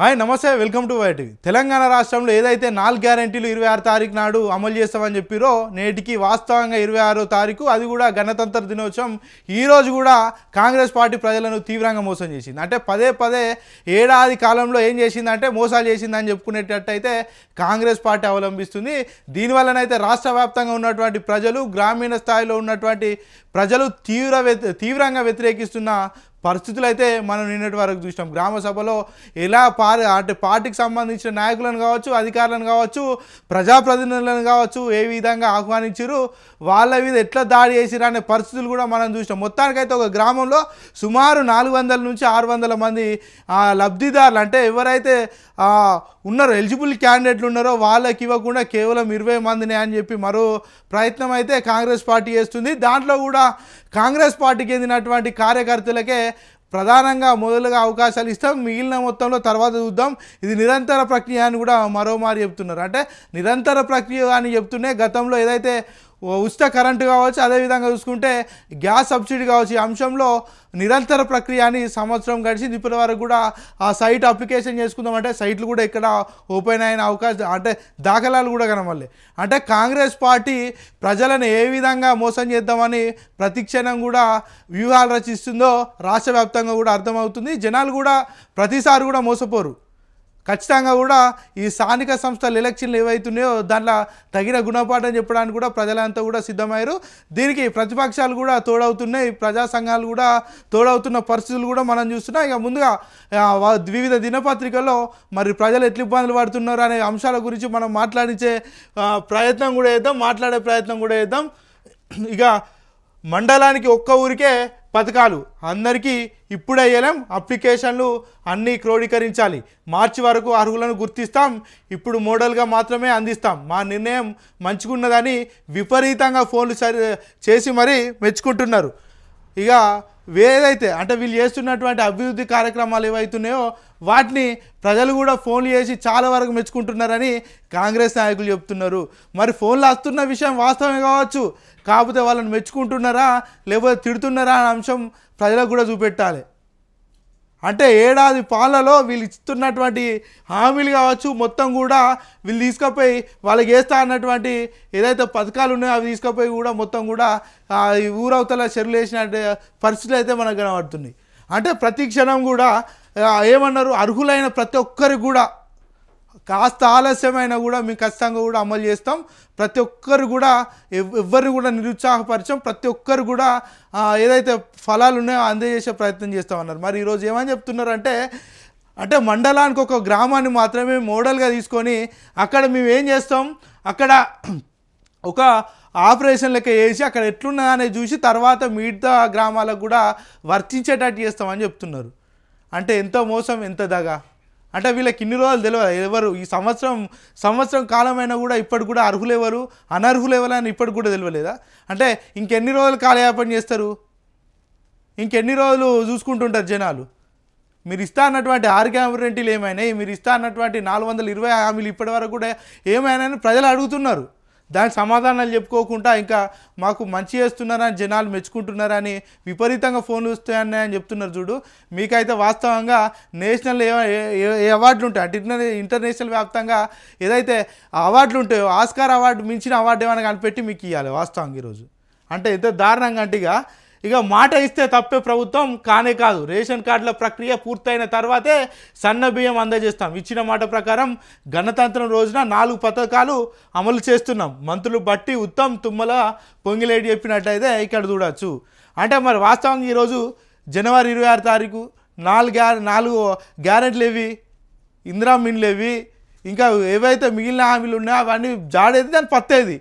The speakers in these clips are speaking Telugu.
హాయ్ నమస్తే వెల్కమ్ టు వైటీవీ. తెలంగాణ రాష్ట్రంలో ఏదైతే నాలుగు గ్యారంటీలు ఇరవై ఆరు తారీఖు నాడు అమలు చేస్తామని చెప్పిరో నేటికి వాస్తవంగా ఇరవై ఆరో తారీఖు అది కూడా గణతంత్ర దినోత్సవం. ఈరోజు కూడా కాంగ్రెస్ పార్టీ ప్రజలను తీవ్రంగా మోసం చేసింది. అంటే పదే పదే ఏడాది కాలంలో ఏం చేసిందంటే మోసాలు చేసిందని చెప్పుకునేటట్టయితే కాంగ్రెస్ పార్టీ అవలంబిస్తుంది. దీనివల్లనైతే రాష్ట్ర వ్యాప్తంగా ఉన్నటువంటి ప్రజలు గ్రామీణ స్థాయిలో ఉన్నటువంటి ప్రజలు తీవ్ర వ్యతి- తీవ్రంగా వ్యతిరేకిస్తున్న పరిస్థితులు అయితే మనం నిన్నటి వరకు చూసినాం. గ్రామ సభలో ఎలా పార్ అంటే పార్టీకి సంబంధించిన నాయకులను కావచ్చు అధికారులను కావచ్చు ప్రజాప్రతినిధులను కావచ్చు ఏ విధంగా ఆహ్వానించారు వాళ్ళ మీద ఎట్లా దాడి చేసిరు అనే పరిస్థితులు కూడా మనం చూసినాం. మొత్తానికైతే ఒక గ్రామంలో సుమారు నాలుగు వందల నుంచి ఆరు వందల మంది లబ్ధిదారులు అంటే ఎవరైతే ఉన్నారో ఎలిజిబుల్ క్యాండిడేట్లు ఉన్నారో వాళ్ళకి ఇవ్వకుండా కేవలం ఇరవై మందినే అని చెప్పి మరో ప్రయత్నం అయితే కాంగ్రెస్ పార్టీ చేస్తుంది. దాంట్లో కూడా కాంగ్రెస్ పార్టీకి చెందినటువంటి కార్యకర్తలకే ప్రధానంగా మొదలుగా అవకాశాలు ఇస్తాం. మిగిలిన మొత్తంలో తర్వాత చూద్దాం. ఇది నిరంతర ప్రక్రియ అని కూడా మరోమారి చెప్తున్నారు. అంటే నిరంతర ప్రక్రియ అని చెప్తూనే గతంలో ఏదైతే ఉచిత కరెంటు కావచ్చు అదేవిధంగా చూసుకుంటే గ్యాస్ సబ్సిడీ కావచ్చు ఈ అంశంలో నిరంతర ప్రక్రియ అని సంవత్సరం గడిచింది. ఇప్పటి వరకు కూడా ఆ సైట్ అప్లికేషన్ చేసుకుందామంటే సైట్లు కూడా ఇక్కడ ఓపెన్ అయిన అవకాశం అంటే దాఖలాలు కూడా కనమల్లి అంటే కాంగ్రెస్ పార్టీ ప్రజలను ఏ విధంగా మోసం చేద్దామని ప్రతిక్షణం కూడా వ్యూహాలు రచిస్తుందో రాష్ట్ర వ్యాప్తంగా కూడా అర్థమవుతుంది. జనాలు కూడా ప్రతిసారి కూడా మోసపోరు. ఖచ్చితంగా కూడా ఈ స్థానిక సంస్థల ఎలక్షన్లు ఏవైతున్నాయో దాంట్లో తగిన గుణపాఠం చెప్పడానికి కూడా ప్రజలంతా కూడా సిద్ధమయ్యారు. దీనికి ప్రతిపక్షాలు కూడా తోడవుతున్నాయి. ప్రజా సంఘాలు కూడా తోడవుతున్న పరిస్థితులు కూడా మనం చూస్తున్నాం. ఇక ముందుగా వివిధ దినపత్రికల్లో మరి ప్రజలు ఎట్లా ఇబ్బందులు పడుతున్నారు అనే అంశాల గురించి మనం మాట్లాడించే ప్రయత్నం కూడా చేద్దాం. మాట్లాడే ప్రయత్నం కూడా చేద్దాం. ఇక మండలానికి ఒక్క ఊరికే పథకాలు అందరికీ ఇప్పుడే వేయలేం అప్లికేషన్లు అన్నీ క్రోడీకరించాలి. మార్చి వరకు అర్హులను గుర్తిస్తాం. ఇప్పుడు మోడల్గా మాత్రమే అందిస్తాం. మా నిర్ణయం మంచిగున్నదని విపరీతంగా ఫోన్లు సరి చేసి మరీ మెచ్చుకుంటున్నారు. ఇక ఏదైతే అంటే వీళ్ళు చేస్తున్నటువంటి అభివృద్ధి కార్యక్రమాలు ఏవైతున్నాయో వాటిని ప్రజలు కూడా ఫోన్లు చేసి చాలా వరకు మెచ్చుకుంటున్నారని కాంగ్రెస్ నాయకులు చెప్తున్నారు. మరి ఫోన్లు వస్తున్న విషయం వాస్తవమే కావచ్చు కాకపోతే వాళ్ళని మెచ్చుకుంటున్నారా లేకపోతే తిడుతున్నారా అనే అంశం ప్రజలకు కూడా చూపెట్టాలి. అంటే ఏడాది పాలలో వీళ్ళు ఇస్తున్నటువంటి హామీలు కావచ్చు మొత్తం కూడా వీళ్ళు తీసుకుపోయి వాళ్ళకి వేస్తా అన్నటువంటి ఏదైతే పథకాలు ఉన్నాయో అవి తీసుకుపోయి కూడా మొత్తం కూడా ఈ ఊరవతల చెరువులు వేసిన పరిస్థితులు అయితే మనకు కనబడుతున్నాయి. అంటే ప్రతి క్షణం కూడా ఏమన్నారు? అర్హులైన ప్రతి ఒక్కరికి కూడా కాస్త ఆలస్యమైనా కూడా మేము ఖచ్చితంగా కూడా అమలు చేస్తాం. ప్రతి ఒక్కరు కూడా ఎవ్- ఎవ్వరిని కూడా నిరుత్సాహపరచం. ప్రతి ఒక్కరు కూడా ఏదైతే ఫలాలు ఉన్నాయో అందజేసే ప్రయత్నం చేస్తామన్నారు మరి ఈరోజు ఏమని చెప్తున్నారంటే అంటే మండలానికి ఒక గ్రామాన్ని మాత్రమే మోడల్గా తీసుకొని అక్కడ మేము ఏం చేస్తాం? అక్కడ ఒక ఆపరేషన్ లెక్క వేసి అక్కడ ఎట్లున్నదా అనేది చూసి తర్వాత మిగతా గ్రామాలకు కూడా వర్తించేటట్టు చేస్తామని చెప్తున్నారు. అంటే ఎంత మోసం ఎంత దగా? అంటే వీళ్ళకి ఇన్ని రోజులు తెలియదు ఎవరు ఈ సంవత్సరం సంవత్సరం కాలమైనా కూడా ఇప్పటికి కూడా అర్హులు ఎవరు అనర్హులు ఎవరు అని ఇప్పటికి కూడా తెలియలేదా అంటే ఇంకెన్ని రోజులు కాలయాపన చేస్తారు? ఇంకెన్ని రోజులు చూసుకుంటుంటారు జనాలు? మీరు ఇస్తా అన్నటువంటి ఆరు గ్యారంటీలు ఏమైనాయి? మీరు ఇస్తా అన్నటువంటి నాలుగు వందల ఇరవై హామీలు ఇప్పటి వరకు కూడా ఏమైనా అని ప్రజలు అడుగుతున్నారు. దాని సమాధానాలు చెప్పుకోకుండా ఇంకా మాకు మంచి చేస్తున్నారని జనాలు మెచ్చుకుంటున్నారని విపరీతంగా ఫోన్లు వస్తాయని అని చెప్తున్నారు చూడు. మీకైతే వాస్తవంగా నేషనల్ ఏ ఏ- అవార్డులు ఉంటాయి. అంటే ఇంటర్నేషనల్ వ్యాప్తంగా ఏదైతే అవార్డులు ఉంటాయో ఆస్కార్ అవార్డు మించిన అవార్డు ఏమైనా కనిపెట్టి మీకు ఇవ్వాలి వాస్తవంగా ఈరోజు. అంటే ఎంత దారుణంగా అంటే ఇక ఇక మాట ఇస్తే తప్పే ప్రభుత్వం కానే కాదు. రేషన్ కార్డుల ప్రక్రియ పూర్తయిన తర్వాతే సన్న బియ్యం అందజేస్తాం. ఇచ్చిన మాట ప్రకారం గణతంత్రం రోజున నాలుగు పథకాలు అమలు చేస్తున్నాం. మంత్రులు బట్టి ఉత్తమ్ తుమ్మల పొంగిలేడి చెప్పినట్టయితే ఇక్కడ చూడవచ్చు అంటే మరి వాస్తవంగా ఈరోజు జనవరి ఇరవై ఆరు తారీఖు నాలుగు గ్యా నాలుగు గ్యారెంట్లు ఏవి? ఇందిరా మిన్లు ఏవి? ఇంకా ఏవైతే మిగిలిన హామీలు ఉన్నాయో అవన్నీ జాడేది దాని పత్తేది.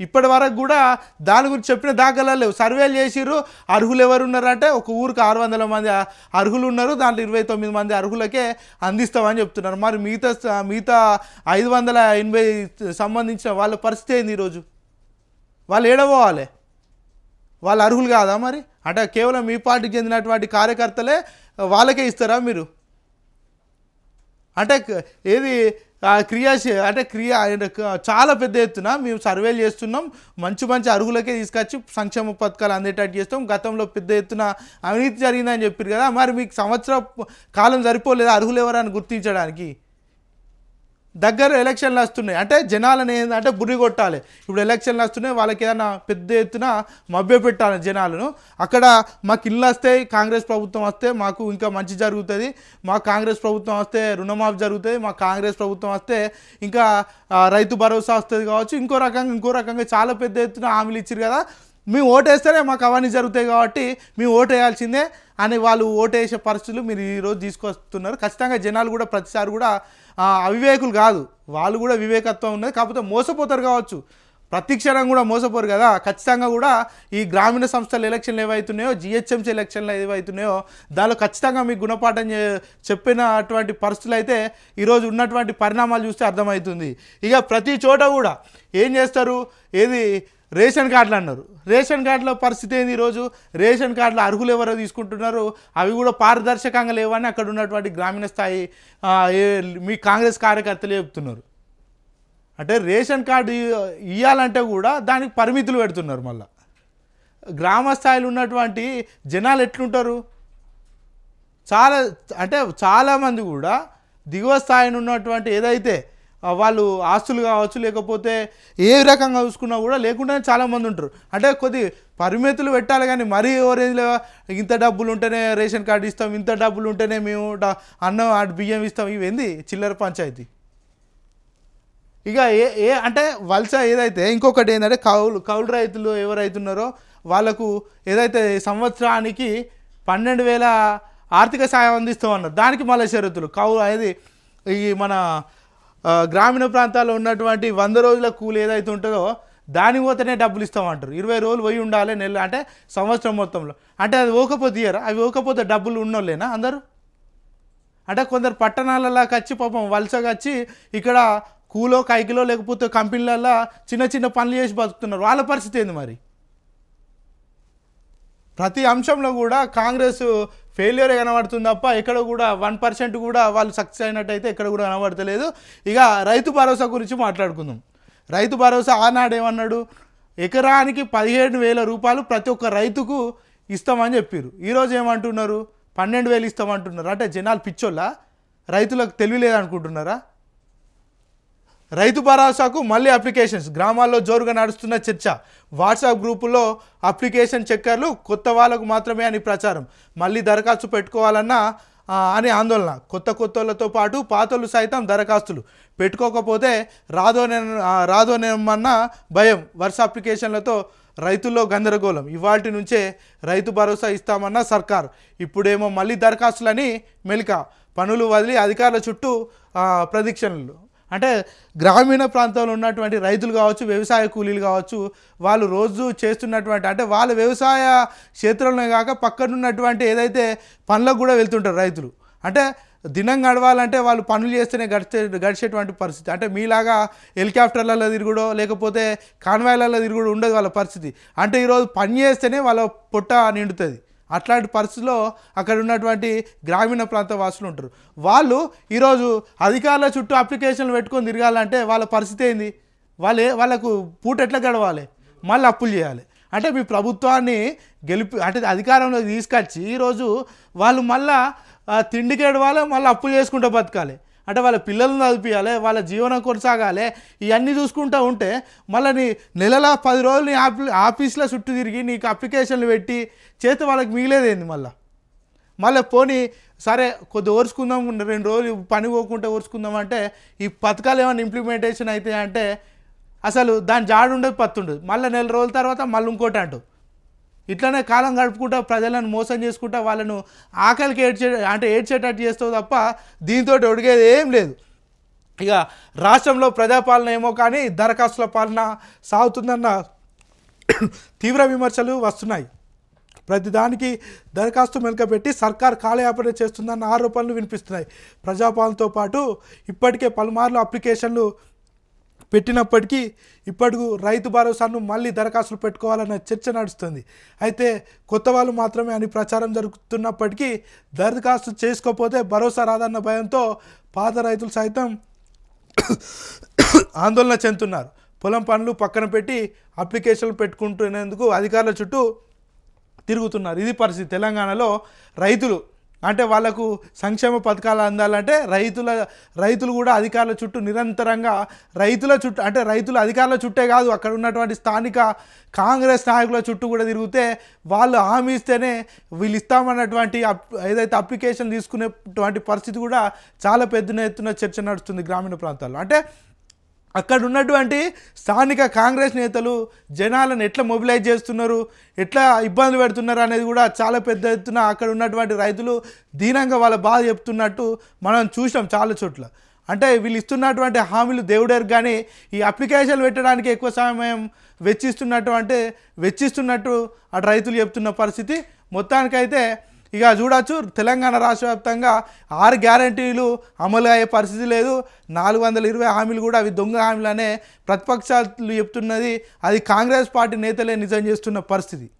ఇప్పటి వరకు కూడా దాని గురించి చెప్పిన దాఖలాలు లేవు. సర్వేలు చేసిర్రు అర్హులు ఎవరు ఉన్నారంటే ఒక ఊరికి ఆరు వందల మంది అర్హులు ఉన్నారు దాంట్లో ఇరవై తొమ్మిది మంది అర్హులకే అందిస్తామని చెప్తున్నారు. మరి మిగతా మిగతా ఐదు వందల ఎనభై సంబంధించిన వాళ్ళ పరిస్థితి ఏంది ఈరోజు? వాళ్ళు ఏడబోవాలి వాళ్ళు అర్హులు కాదా మరి? అంటే కేవలం మీ పార్టీకి చెందినటువంటి కార్యకర్తలే వాళ్ళకే ఇస్తారా మీరు? అంటే ఏది క్రియాశీ అంటే క్రియా అంటే చాలా పెద్ద ఎత్తున మేము సర్వేలు చేస్తున్నాం. మంచి మంచి అరుగులకే తీసుకొచ్చి సంక్షేమ పథకాలు అందేటట్టు చేస్తాం. గతంలో పెద్ద ఎత్తున అవినీతి జరిగిందని చెప్పారు కదా. మరి మీకు సంవత్సర కాలం సరిపోలేదు అర్హులు ఎవరని గుర్తించడానికి? దగ్గర ఎలక్షన్లు వస్తున్నాయి. అంటే జనాలను ఏంటంటే బుర్రి కొట్టాలి. ఇప్పుడు ఎలక్షన్లు వస్తున్నాయి వాళ్ళకి ఏదైనా పెద్ద ఎత్తున మభ్య పెట్టాలి జనాలను. అక్కడ మాకు ఇల్లు వస్తే కాంగ్రెస్ ప్రభుత్వం వస్తే మాకు ఇంకా మంచి జరుగుతుంది. మా కాంగ్రెస్ ప్రభుత్వం వస్తే రుణమాఫీ జరుగుతుంది. మా కాంగ్రెస్ ప్రభుత్వం వస్తే ఇంకా రైతు భరోసా వస్తుంది కావచ్చు. ఇంకో రకంగా ఇంకో రకంగా చాలా పెద్ద ఎత్తున హామీలు ఇచ్చారు కదా. మేము ఓటేస్తేనే మాకు అవన్నీ జరుగుతాయి కాబట్టి మేము ఓటు వేయాల్సిందే అని వాళ్ళు ఓటు వేసే పరిస్థితులు మీరు ఈరోజు తీసుకొస్తున్నారు. ఖచ్చితంగా జనాలు కూడా ప్రతిసారి కూడా అవివేకులు కాదు. వాళ్ళు కూడా వివేకత్వం ఉన్నది. కాకపోతే మోసపోతారు కావచ్చు. ప్రతి క్షణం కూడా మోసపోరు కదా. ఖచ్చితంగా కూడా ఈ గ్రామీణ సంస్థల ఎలక్షన్లు ఏవైతున్నాయో జిహెచ్ఎంసీ ఎలక్షన్లు ఏవైతున్నాయో దానిలో ఖచ్చితంగా మీకు గుణపాఠం చెప్పినటువంటి పరిస్థితులు అయితే ఈరోజు ఉన్నటువంటి పరిణామాలు చూస్తే అర్థమవుతుంది. ఇక ప్రతి చోట కూడా ఏం చేస్తారు? ఏది రేషన్ కార్డులు అన్నారు. రేషన్ కార్డుల పరిస్థితి ఏంది ఈరోజు? రేషన్ కార్డులు అర్హులు ఎవరో తీసుకుంటున్నారు? అవి కూడా పారదర్శకంగా లేవని అక్కడ ఉన్నటువంటి గ్రామీణ స్థాయి మీ కాంగ్రెస్ కార్యకర్తలు చెప్తున్నారు. అంటే రేషన్ కార్డు ఇవ్వాలంటే కూడా దానికి పరిమితులు పెడుతున్నారు మళ్ళీ. గ్రామ స్థాయిలో ఉన్నటువంటి జనాలు ఎట్లుంటారు? చాలా అంటే చాలామంది కూడా దిగువ స్థాయిని ఉన్నటువంటి ఏదైతే వాళ్ళు ఆస్తులు కావచ్చు లేకపోతే ఏ రకంగా చూసుకున్నా కూడా లేకుండానే చాలామంది ఉంటారు. అంటే కొద్ది పరిమితులు పెట్టాలి కానీ మరీ ఓరేజ్లో ఇంత డబ్బులు ఉంటేనే రేషన్ కార్డు ఇస్తాం ఇంత డబ్బులు ఉంటేనే మేము అన్నం అటు బియ్యం ఇస్తాం. ఇవేంది? చిల్లర పంచాయతీ. ఇక ఏ ఏ అంటే వలస ఏదైతే ఇంకొకటి ఏంటంటే కౌలు కౌలు రైతులు ఎవరైతున్నారో వాళ్ళకు ఏదైతే సంవత్సరానికి పన్నెండు వేల ఆర్థిక సాయం అందిస్తామన్నారు దానికి మళ్ళీ షరతులు. కౌ అది ఈ మన గ్రామీణ ప్రాంతాల్లో ఉన్నటువంటి వంద రోజుల కూలి ఏదైతే ఉంటుందో దాని పోతేనే డబ్బులు ఇస్తామంటారు. ఇరవై రోజులు పోయి ఉండాలి నెల అంటే సంవత్సరం మొత్తంలో. అంటే అది ఓకపోతే ఇయ్యరా? అవి ఓకపోతే డబ్బులు ఉన్నోళ్ళేనా అందరూ? అంటే కొందరు పట్టణాలలోకి వచ్చి పాపం వలసగా వచ్చి ఇక్కడ కూలో కైకిలో లేకపోతే కంపెనీలలో చిన్న చిన్న పనులు చేసి బతుకుతున్నారు. వాళ్ళ పరిస్థితి ఏంది మరి? ప్రతి అంశంలో కూడా కాంగ్రెస్ ఫెయిల్యూర్ కనబడుతుంది తప్ప ఎక్కడ కూడా వన్ పర్సెంట్ కూడా వాళ్ళు సక్సెస్ అయినట్టయితే ఎక్కడ కూడా కనబడతలేదు. ఇక రైతు భరోసా గురించి మాట్లాడుకుందాం. రైతు భరోసా ఆనాడు ఏమన్నాడు? ఎకరానికి పదిహేడు వేల రూపాయలు ప్రతి ఒక్క రైతుకు ఇస్తామని చెప్పారు ఈరోజు ఏమంటున్నారు? పన్నెండు వేలు ఇస్తామంటున్నారు. అంటే జనాలు పిచ్చోళ్ళ? రైతులకు తెలివి లేదనుకుంటున్నారా? రైతు భరోసాకు మళ్ళీ అప్లికేషన్స్. గ్రామాల్లో జోరుగా నడుస్తున్న చర్చ. వాట్సాప్ గ్రూపుల్లో అప్లికేషన్ చెక్కర్లు కొత్త వాళ్ళకు మాత్రమే అని ప్రచారం. మళ్ళీ దరఖాస్తు పెట్టుకోవాలన్నా అని ఆందోళన. కొత్త కొత్తలతో పాటు పాతలు సైతం దరఖాస్తులు. పెట్టుకోకపోతే రాదోనే రాదోనేమన్న భయం. వరుస అప్లికేషన్లతో రైతుల్లో గందరగోళం. ఇవాటి నుంచే రైతు భరోసా ఇస్తామన్న సర్కార్. ఇప్పుడేమో మళ్ళీ దరఖాస్తులని మెలిక. పనులు వదిలి అధికారుల చుట్టూ ప్రదీక్షణలు. అంటే గ్రామీణ ప్రాంతంలో ఉన్నటువంటి రైతులు కావచ్చు వ్యవసాయ కూలీలు కావచ్చు వాళ్ళు రోజు చేస్తున్నటువంటి అంటే వాళ్ళ వ్యవసాయ క్షేత్రంలో కాక పక్కనున్నటువంటి ఏదైతే పనులకు కూడా వెళ్తుంటారు రైతులు. అంటే దినం గడవాలంటే వాళ్ళు పనులు చేస్తేనే గడిచే గడిచేటువంటి పరిస్థితి. అంటే మీలాగా హెలికాప్టర్లలో తిరుగుడో లేకపోతే కాన్వాయ్లలో తిరుగుడు ఉండదు వాళ్ళ పరిస్థితి. అంటే ఈరోజు పని చేస్తేనే వాళ్ళ పొట్ట నిండుతుంది. అట్లాంటి పరిస్థితిలో అక్కడ ఉన్నటువంటి గ్రామీణ ప్రాంత వాసులు ఉంటారు. వాళ్ళు ఈరోజు అధికారుల చుట్టూ అప్లికేషన్లు పెట్టుకొని తిరగాలంటే వాళ్ళ పరిస్థితి ఏంది? వాళ్ళే వాళ్ళకు పూట ఎట్లా గడవాలి? మళ్ళీ అప్పులు చేయాలి. అంటే మీ ప్రభుత్వాన్ని గెలిపి అంటే అధికారంలోకి తీసుకొచ్చి ఈరోజు వాళ్ళు మళ్ళా తిండి తిండికి ఏడవాలి మళ్ళీ అప్పులు చేసుకుంటూ బతకాలి. అంటే వాళ్ళ పిల్లలను చదివించాలి వాళ్ళ జీవనం కొనసాగాలి ఇవన్నీ చూసుకుంటూ ఉంటే మళ్ళీ నీ నెలల పది రోజులు నీ ఆఫీ ఆఫీస్లో చుట్టూ తిరిగి నీకు అప్లికేషన్లు పెట్టి చేతి వాళ్ళకి మిగిలేదేంది మళ్ళీ? మళ్ళీ పోనీ సరే కొద్ది ఓర్చుకుందాం రెండు రోజులు పని పోకుంటే ఓర్చుకుందాం అంటే ఈ పథకాలు ఏమైనా ఇంప్లిమెంటేషన్ అయితే అంటే అసలు దాని జాడు ఉండదు పత్తు ఉండదు మళ్ళీ నెల రోజుల తర్వాత మళ్ళీ ఇంకోటి అంటూ ఇట్లనే కాలం గడుపుకుంటా ప్రజలను మోసం చేసుకుంటా వాళ్ళను ఆకలికి ఏడ్చే అంటే ఏడ్చేటట్టు చేస్తావు తప్ప దీంతో ఒడిగేది ఏం లేదు. ఇక రాష్ట్రంలో ప్రజాపాలన ఏమో కానీ దరఖాస్తుల పాలన సాగుతుందన్న తీవ్ర విమర్శలు వస్తున్నాయి. ప్రతిదానికి దరఖాస్తు మెలకబెట్టి సర్కార్ కాలయాపన చేస్తుందన్న ఆరోపణలు వినిపిస్తున్నాయి. ప్రజాపాలనతో పాటు ఇప్పటికే పలుమార్లు అప్లికేషన్లు పెట్టినప్పటికీ ఇప్పటికు రైతు భరోసాను మళ్ళీ దరఖాస్తులు పెట్టుకోవాలన్న చర్చ నడుస్తుంది. అయితే కొత్త వాళ్ళు మాత్రమే అని ప్రచారం జరుగుతున్నప్పటికీ దరఖాస్తు చేసుకోకపోతే భరోసా రాదన్న భయంతో పాత రైతులు సైతం ఆందోళన చెందుతున్నారు. పొలం పనులు పక్కన పెట్టి అప్లికేషన్లు పెట్టుకుంటున్నందుకు అధికారుల చుట్టూ తిరుగుతున్నారు. ఇది పరిస్థితి. తెలంగాణలో రైతులు అంటే వాళ్ళకు సంక్షేమ పథకాలు అందాలంటే రైతుల రైతులు కూడా అధికారుల చుట్టూ నిరంతరంగా రైతుల చుట్టూ అంటే రైతుల అధికారుల చుట్టే కాదు అక్కడ ఉన్నటువంటి స్థానిక కాంగ్రెస్ నాయకుల చుట్టూ కూడా తిరిగితే వాళ్ళు హామీ ఇస్తేనే వీళ్ళు ఇస్తామన్నటువంటి అప్- ఏదైతే అప్లికేషన్ తీసుకునేటువంటి పరిస్థితి కూడా చాలా పెద్ద ఎత్తున చర్చ నడుస్తుంది గ్రామీణ ప్రాంతాల్లో. అంటే అక్కడ ఉన్నటువంటి స్థానిక కాంగ్రెస్ నేతలు జనాలను ఎట్లా మొబిలైజ్ చేస్తున్నారు ఎట్లా ఇబ్బంది పెడుతున్నారు అనేది కూడా చాలా పెద్ద ఎత్తున అక్కడ ఉన్నటువంటి రైతులు దీనంగా వాళ్ళ బాధ చెప్తున్నట్టు మనం చూసాం చాలా చోట్ల. అంటే వీళ్ళు ఇస్తున్నటువంటి హామీలు దేవుడేరు కానీ ఈ అప్లికేషన్ పెట్టడానికి ఎక్కువ సమయం వెచ్చిస్తున్నట్టు అంటే వెచ్చిస్తున్నట్టు అటు రైతులు చెప్తున్న పరిస్థితి. మొత్తానికైతే ఇక చూడొచ్చు తెలంగాణ రాష్ట్ర వ్యాప్తంగా ఆరు గ్యారంటీలు అమలు అయ్యే పరిస్థితి లేదు. నాలుగు వందల ఇరవై హామీలు కూడా అవి దొంగ హామీలనే ప్రతిపక్షాలు చెప్తున్నది. అది కాంగ్రెస్ పార్టీ నేతలే నిజం చేస్తున్న పరిస్థితి.